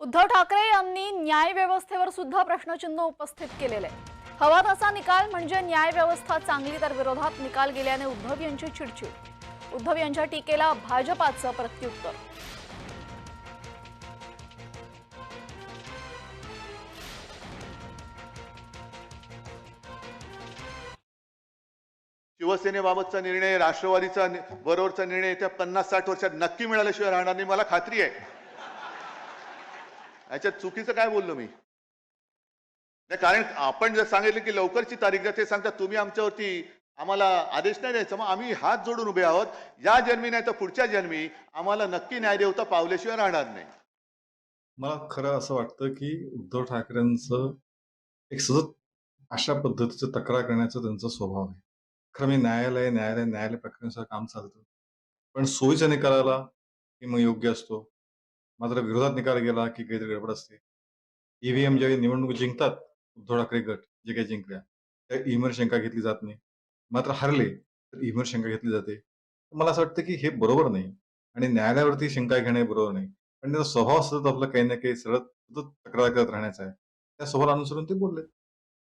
उद्धव ठाकरे यांनी न्याय व्यवस्थेवर सुद्धा प्रश्नचिन्ह उपस्थित केलेले आहे हवा तसा निकाल म्हणजे न्याय व्यवस्था चांगली तर विरोधात निकाल गेल्याने उद्धव यांची चिडचिड. उद्धव यांच्या टीकेला भाजपाचं प्रत्युत्तर. शिवसेनेबाबतचा निर्णय राष्ट्रवादीचा बरोबरचा निर्णय त्या पन्नास साठ वर्षात नक्की मिळाल्याशिवाय राहणार नाही मला खात्री आहे. याच्यात चुकीचं काय बोललो मी? नाही कारण आपण जर सांगितलं की लवकरची तारीख द्या ते सांगता तुम्ही आमच्यावरती आम्हाला आदेश नाही द्यायचा. मग आम्ही हात जोडून उभे आहोत. या जन्मी नाही तर पुढच्या जन्मी आम्हाला नक्की न्याय देवता पावल्याशिवाय राहणार नाही. मला खरं असं वाटतं की उद्धव ठाकरेंचं एक सतत अशा पद्धतीचं तक्रार करण्याचा त्यांचा स्वभाव आहे. खरं मी न्यायालय न्यायालय न्यायालय प्रक्रियेनुसार काम चालतं. पण सोयीच्या निकालाला की मग योग्य असतो. मात्र विरोधात निकाल गेला की काहीतरी गडबड असते. ईव्हीएम ज्यावेळी निवडणूक जिंकतात उद्धव ठाकरे गट जे काही जिंकल्या त्या ईमेल शंका घेतली जात नाही. मात्र हरले तर ईमेल शंका घेतली जाते. मला असं वाटतं की हे बरोबर नाही आणि न्यायालयावरती शंका घेणे बरोबर नाही. पण त्याचा स्वभाव सतत आपला काही ना काही सरळ सतत तक्रार करत राहण्याचा आहे. त्या स्वभावाला अनुसरून ते बोलले